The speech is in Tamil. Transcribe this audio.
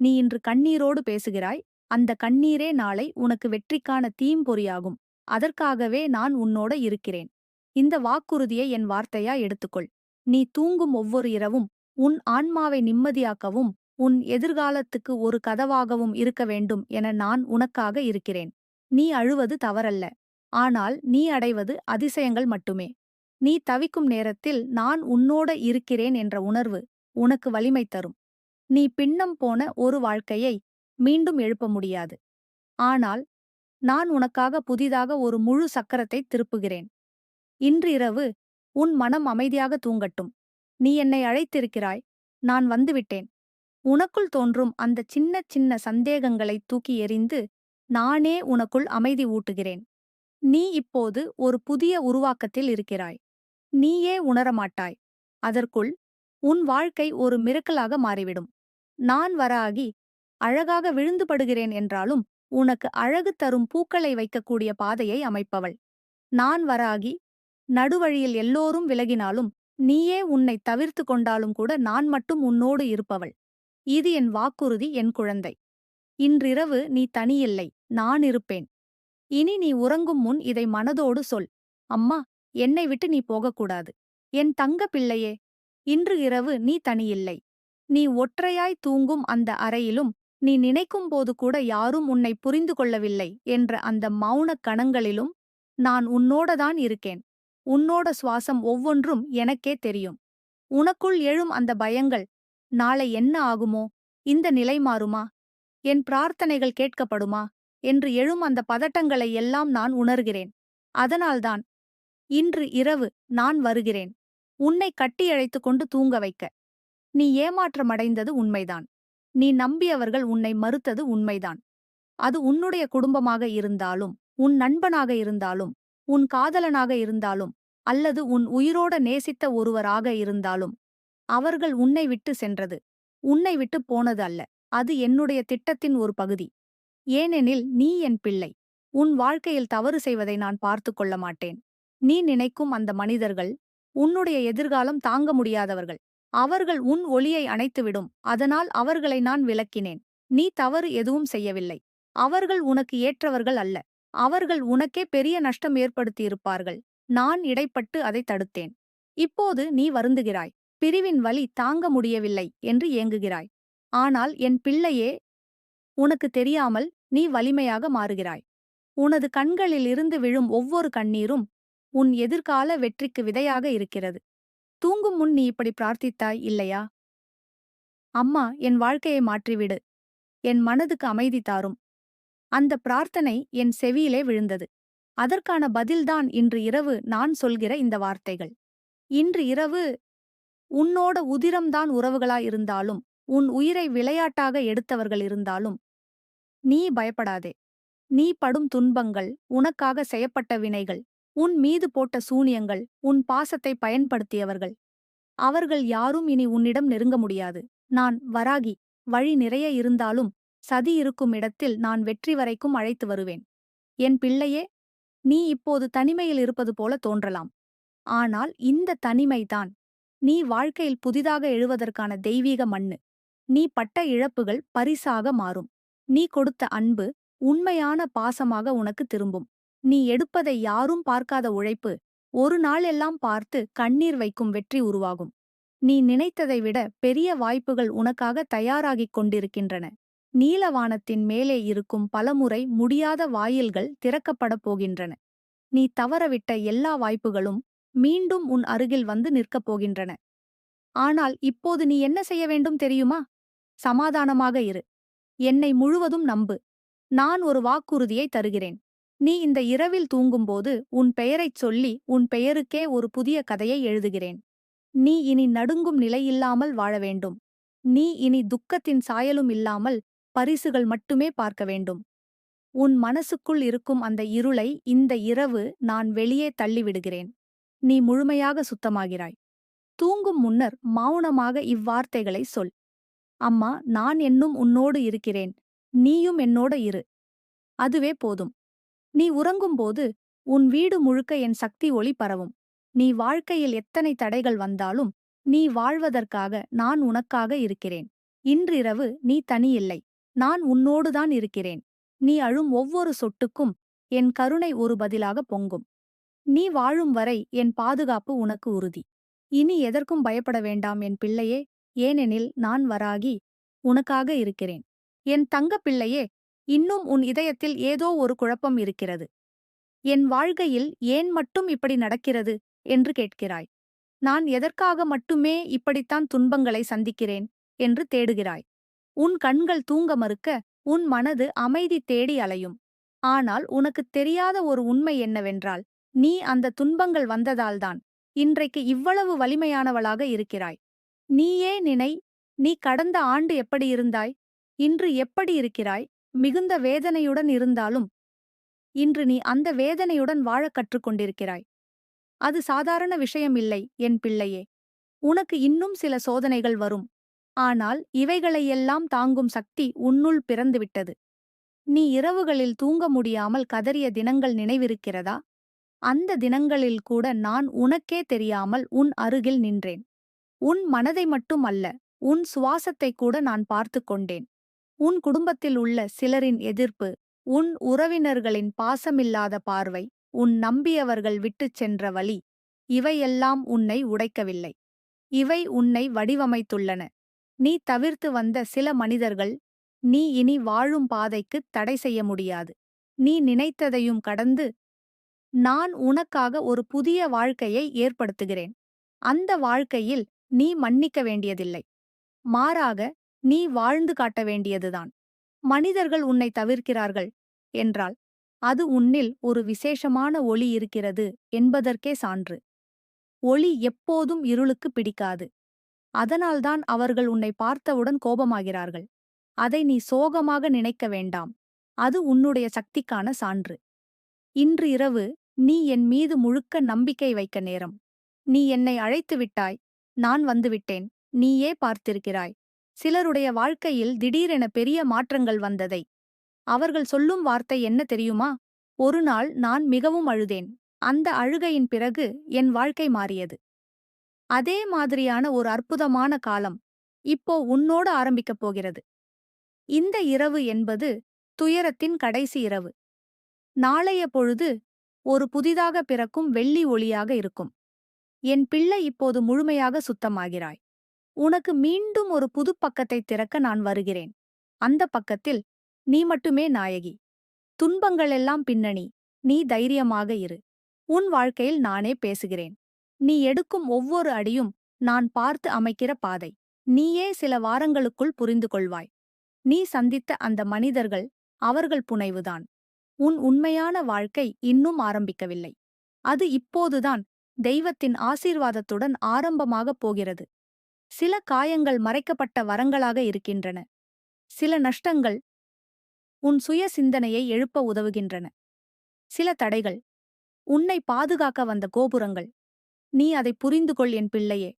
நீ இன்று கண்ணீரோடு பேசுகிறாய். அந்த கண்ணீரே நாளை உனக்கு வெற்றிக்கான தீம்பொறியாகும். அதற்காகவே நான் உன்னோட இருக்கிறேன். இந்த வாக்குறுதியை என் வார்த்தையா எடுத்துக்கொள். நீ தூங்கும் ஒவ்வொரு இரவும் உன் ஆன்மாவை நிம்மதியாக்கவும் உன் எதிர்காலத்துக்கு ஒரு கதவாகவும் இருக்க வேண்டும் என நான் உனக்காக இருக்கிறேன். நீ அழுவது தவறல்ல. ஆனால் நீ அடைவது அதிசயங்கள் மட்டுமே. நீ தவிக்கும் நேரத்தில் நான் உன்னோட இருக்கிறேன் என்ற உணர்வு உனக்கு வலிமை தரும். நீ பின்னம் போன ஒரு வாழ்க்கையை மீண்டும் எழுப்ப முடியாது. ஆனால் நான் உனக்காக புதிதாக ஒரு முழு சக்கரத்தை திருப்புகிறேன். இன்றிரவு உன் மனம் அமைதியாக தூங்கட்டும். நீ என்னை அழைத்திருக்கிறாய் நான் வந்துவிட்டேன். உனக்குள் தோன்றும் அந்த சின்ன சின்ன சந்தேகங்களை தூக்கி எறிந்து நானே உனக்குள் அமைதி ஊட்டுகிறேன். நீ இப்போது ஒரு புதிய உருவாக்கத்தில் இருக்கிறாய். நீயே உணரமாட்டாய். அதற்குள் உன் வாழ்க்கை ஒரு மிரக்கலாக மாறிவிடும். நான் வராகி அழகாக விழுந்துபடுகிறேன் என்றாலும் உனக்கு அழகு தரும் பூக்களை வைக்கக்கூடிய பாதையை அமைப்பவள். நான் வராகி நடுவழியில் எல்லோரும் விலகினாலும் நீயே உன்னை தவிர்த்து கொண்டாலும் கூட நான் மட்டும் உன்னோடு இருப்பவள். இது என் வாக்குறுதி என் குழந்தை. இன்றிரவு நீ தனியில்லை நான் இருப்பேன். இனி நீ உறங்கும் முன் இதை மனதோடு சொல். அம்மா என்னை விட்டு நீ போகக்கூடாது. என் தங்க பிள்ளையே இன்று இரவு நீ தனியில்லை. நீ ஒற்றையாய் தூங்கும் அந்த அறையிலும் நீ நினைக்கும் போது கூட யாரும் உன்னை புரிந்து கொள்ளவில்லை என்ற அந்த மௌனக் கணங்களிலும் நான் உன்னோடதான் இருக்கேன். உன்னோட சுவாசம் ஒவ்வொன்றும் எனக்கே தெரியும். உனக்குள் எழும் அந்த பயங்கள் நாளை என்ன ஆகுமோ இந்த நிலை மாறுமா என் பிரார்த்தனைகள் கேட்கப்படுமா என்று எழும் அந்த பதட்டங்களை எல்லாம் நான் உணர்கிறேன். அதனால்தான் இன்று இரவு நான் வருகிறேன். உன்னை கட்டியழைத்துக் கொண்டு தூங்க வைக்க. நீ ஏமாற்றமடைந்தது உண்மைதான். நீ நம்பியவர்கள் உன்னை மறுத்தது உண்மைதான். அது உன்னுடைய குடும்பமாக இருந்தாலும் உன் நண்பனாக இருந்தாலும் உன் காதலனாக இருந்தாலும் அல்லது உன் உயிரோட நேசித்த ஒருவராக இருந்தாலும் அவர்கள் உன்னை விட்டு சென்றது. உன்னை விட்டு போனது அல்ல. அது என்னுடைய திட்டத்தின் ஒரு பகுதி. ஏனெனில் நீ என் பிள்ளை. உன் வாழ்க்கையில் தவறு செய்வதை நான் பார்த்து கொள்ள மாட்டேன். நீ நினைக்கும் அந்த மனிதர்கள் உன்னுடைய எதிர்காலம் தாங்க முடியாதவர்கள். அவர்கள் உன் ஒளியை அணைத்துவிடும். அதனால் அவர்களை நான் விளக்கினேன். நீ தவறு எதுவும் செய்யவில்லை. அவர்கள் உனக்கு ஏற்றவர்கள் அல்ல. அவர்கள் உனக்கே பெரிய நஷ்டம் ஏற்படுத்தியிருப்பார்கள். நான் இடைப்பட்டு அதை தடுத்தேன். இப்போது நீ வருந்துகிறாய். பிரிவின் வலி தாங்க முடியவில்லை என்று ஏங்குகிறாய். ஆனால் என் பிள்ளையே உனக்கு தெரியாமல் நீ வலிமையாக மாறுகிறாய். உனது கண்களில் இருந்து விழும் ஒவ்வொரு கண்ணீரும் உன் எதிர்கால வெற்றிக்கு விதையாக இருக்கிறது. தூங்கும் முன் நீ இப்படி பிரார்த்தித்தாய் இல்லையா? அம்மா என் வாழ்க்கையை மாற்றிவிடு. என் மனதுக்கு அமைதி தாரும். அந்த பிரார்த்தனை என் செவியிலே விழுந்தது. அதற்கான பதில்தான் இன்று இரவு நான் சொல்கிற இந்த வார்த்தைகள். இன்று இரவு உன்னோட உதிரம்தான் உறவுகளாயிருந்தாலும் உன் உயிரை விளையாட்டாக எடுத்தவர்கள் இருந்தாலும் நீ பயப்படாதே. நீ படும் துன்பங்கள் உனக்காக செய்யப்பட்ட வினைகள். உன் மீது போட்ட சூனியங்கள் உன் பாசத்தை பயன்படுத்தியவர்கள். அவர்கள் யாரும் இனி உன்னிடம் நெருங்க முடியாது. நான் வராகி வழி நிறைய இருந்தாலும் சதி இருக்கும் இடத்தில் நான் வெற்றி வரைக்கும் அழைத்து வருவேன். என் பிள்ளையே நீ இப்போது தனிமையில் இருப்பது போல தோன்றலாம். ஆனால் இந்த தனிமைதான். நீ வாழ்க்கையில் புதிதாக எழுவதற்கான தெய்வீக மண்ணு. நீ பட்ட இழப்புகள் பரிசாக மாறும். நீ கொடுத்த அன்பு உண்மையான பாசமாக உனக்கு திரும்பும். நீ எடுப்பதை யாரும் பார்க்காத உழைப்பு ஒரு நாள் எல்லாம் பார்த்து கண்ணீர் வைக்கும் வெற்றி உருவாகும். நீ நினைத்ததை விட பெரிய வாய்ப்புகள் உனக்காக தயாராகிக் கொண்டிருக்கின்றன. நீலவானத்தின் மேலே இருக்கும் பலமுறை முடியாத வாயில்கள் திறக்கப்படப் போகின்றன. நீ தவறவிட்ட எல்லா வாய்ப்புகளும் மீண்டும் உன் அருகில் வந்து நிற்கப் போகின்றன. ஆனால் இப்போது நீ என்ன செய்ய வேண்டும் தெரியுமா? சமாதானமாக இரு. என்னை முழுவதும் நம்பு. நான் ஒரு வாக்குறுதியை தருகிறேன். நீ இந்த இரவில் தூங்கும்போது உன் பெயரைச் சொல்லி உன் பெயருக்கே ஒரு புதிய கதையை எழுதுகிறேன். நீ இனி நடுங்கும் நிலையில்லாமல் வாழ வேண்டும். நீ இனி துக்கத்தின் சாயலும் இல்லாமல் பரிசுகள் மட்டுமே பார்க்க வேண்டும். உன் மனசுக்குள் இருக்கும் அந்த இருளை இந்த இரவு நான் வெளியே தள்ளிவிடுகிறேன். நீ முழுமையாக சுத்தமாகிறாய். தூங்கும் முன்னர் மௌனமாக இவ்வார்த்தைகளை சொல். அம்மா நான் என்னும் உன்னோடு இருக்கிறேன். நீயும் என்னோட இரு. அதுவே போதும். நீ உறங்கும்போது உன் வீடு முழுக்க என் சக்தி ஒளி பரவும். நீ வாழ்க்கையில் எத்தனை தடைகள் வந்தாலும் நீ வாழ்வதற்காக நான் உனக்காக இருக்கிறேன். இன்றிரவு நீ தனியில்லை. நான் உன்னோடுதான் இருக்கிறேன். நீ அழும் ஒவ்வொரு சொட்டுக்கும் என் கருணை ஒரு பதிலாக பொங்கும். நீ வாழும் வரை என் பாதுகாப்பு உனக்கு உறுதி. இனி எதற்கும் பயப்பட வேண்டாம் என் பிள்ளையே. ஏனெனில் நான் வராகி உனக்காக இருக்கிறேன். என் தங்கப் பிள்ளையே இன்னும் உன் இதயத்தில் ஏதோ ஒரு குழப்பம் இருக்கிறது. என் வாழ்க்கையில் ஏன் மட்டும் இப்படி நடக்கிறது? என்று கேட்கிறாய். நான் எதற்காக மட்டுமே இப்படித்தான் துன்பங்களை சந்திக்கிறேன்? என்று தேடுகிறாய். உன் கண்கள் தூங்க மறுக்க உன் மனது அமைதி தேடி அலையும். ஆனால் உனக்குத் தெரியாத ஒரு உண்மை என்னவென்றால் நீ அந்த துன்பங்கள் வந்ததால்தான் இன்றைக்கு இவ்வளவு வலிமையானவளாக இருக்கிறாய். நீயே நினை நீ கடந்த ஆண்டு எப்படி இருந்தாய்? இன்று எப்படி இருக்கிறாய்? மிகுந்த வேதனையுடன் இருந்தாலும் இன்று நீ அந்த வேதனையுடன் வாழக் கற்றுக்கொண்டிருக்கிறாய். அது சாதாரண விஷயமில்லை என் பிள்ளையே. உனக்கு இன்னும் சில சோதனைகள் வரும். ஆனால் இவைகளையெல்லாம் தாங்கும் சக்தி உன்னுள் பிறந்துவிட்டது. நீ இரவுகளில் தூங்க முடியாமல் கதறிய தினங்கள் நினைவிருக்கிறதா? அந்த தினங்களில் கூட நான் உனக்கே தெரியாமல் உன் அருகில் நின்றேன். உன் மனதை மட்டும் அல்ல உன் சுவாசத்தை கூட நான் பார்த்து கொண்டேன். உன் குடும்பத்தில் உள்ள சிலரின் எதிர்ப்பு உன் உறவினர்களின் பாசமில்லாத பார்வை உன் நம்பியவர்கள் விட்டுச் சென்ற வழி இவையெல்லாம் உன்னை உடைக்கவில்லை. இவை உன்னை வடிவமைத்துள்ளன. நீ தவிர்த்து வந்த சில மனிதர்கள் நீ இனி வாழும் பாதைக்கு தடை செய்ய முடியாது. நீ நினைத்ததையும் கடந்து நான் உனக்காக ஒரு புதிய வாழ்க்கையை ஏற்படுத்துகிறேன். அந்த வாழ்க்கையில் நீ மன்னிக்க வேண்டியதில்லை. மாறாக நீ வாழ்ந்து காட்ட வேண்டியதுதான். மனிதர்கள் உன்னை தவிர்க்கிறார்கள் என்றால் அது உன்னில் ஒரு விசேஷமான ஒளி இருக்கிறது என்பதற்கே சான்று. ஒளி எப்போதும் இருளுக்கு பிடிக்காது. அதனால்தான் அவர்கள் உன்னை பார்த்தவுடன் கோபமாகிறார்கள். அதை நீ சோகமாக நினைக்க வேண்டாம். அது உன்னுடைய சக்திக்கான சான்று. இன்று இரவு நீ என் மீது முழுக்க நம்பிக்கை வைக்க நேரம். நீ என்னை அழைத்து விட்டாய் நான் வந்துவிட்டேன். நீயே பார்த்திருக்கிறாய். சிலருடைய வாழ்க்கையில் திடீரென பெரிய மாற்றங்கள் வந்ததை. அவர்கள் சொல்லும் வார்த்தை என்ன தெரியுமா? ஒரு நாள் நான் மிகவும் அழுதேன். அந்த அழுகையின் பிறகு என் வாழ்க்கை மாறியது. அதே மாதிரியான ஒரு அற்புதமான காலம் இப்போ உன்னோடு ஆரம்பிக்கப் போகிறது. இந்த இரவு என்பது துயரத்தின் கடைசி இரவு. நாளைய பொழுது ஒரு புதிதாக பிறக்கும் வெள்ளி ஒளியாக இருக்கும். என் பிள்ளை இப்போது முழுமையாக சுத்தமாகிறாய். உனக்கு மீண்டும் ஒரு புது பக்கத்தை திறக்க நான் வருகிறேன். அந்த பக்கத்தில் நீ மட்டுமே நாயகி. துன்பங்களெல்லாம் பின்னணி. நீ தைரியமாக இரு. உன் வாழ்க்கையில் நானே பேசுகிறேன். நீ எடுக்கும் ஒவ்வொரு அடியும் நான் பார்த்து அமைக்கிற பாதை. நீயே சில வாரங்களுக்குள் புரிந்து கொள்வாய். நீ சந்தித்த அந்த மனிதர்கள் அவர்கள் புனைவுதான். உன் உண்மையான வாழ்க்கை இன்னும் ஆரம்பிக்கவில்லை. அது இப்போதுதான் தெய்வத்தின் ஆசீர்வாதத்துடன் ஆரம்பமாகப் போகிறது. சில காயங்கள் மறைக்கப்பட்ட வரங்களாக இருக்கின்றன. சில நஷ்டங்கள் உன் சுய சிந்தனையை எழுப்ப உதவுகின்றன. சில தடைகள் உன்னை பாதுகாக்க வந்த கோபுரங்கள். நீ அதை புரிந்து கொள் என் பிள்ளையே.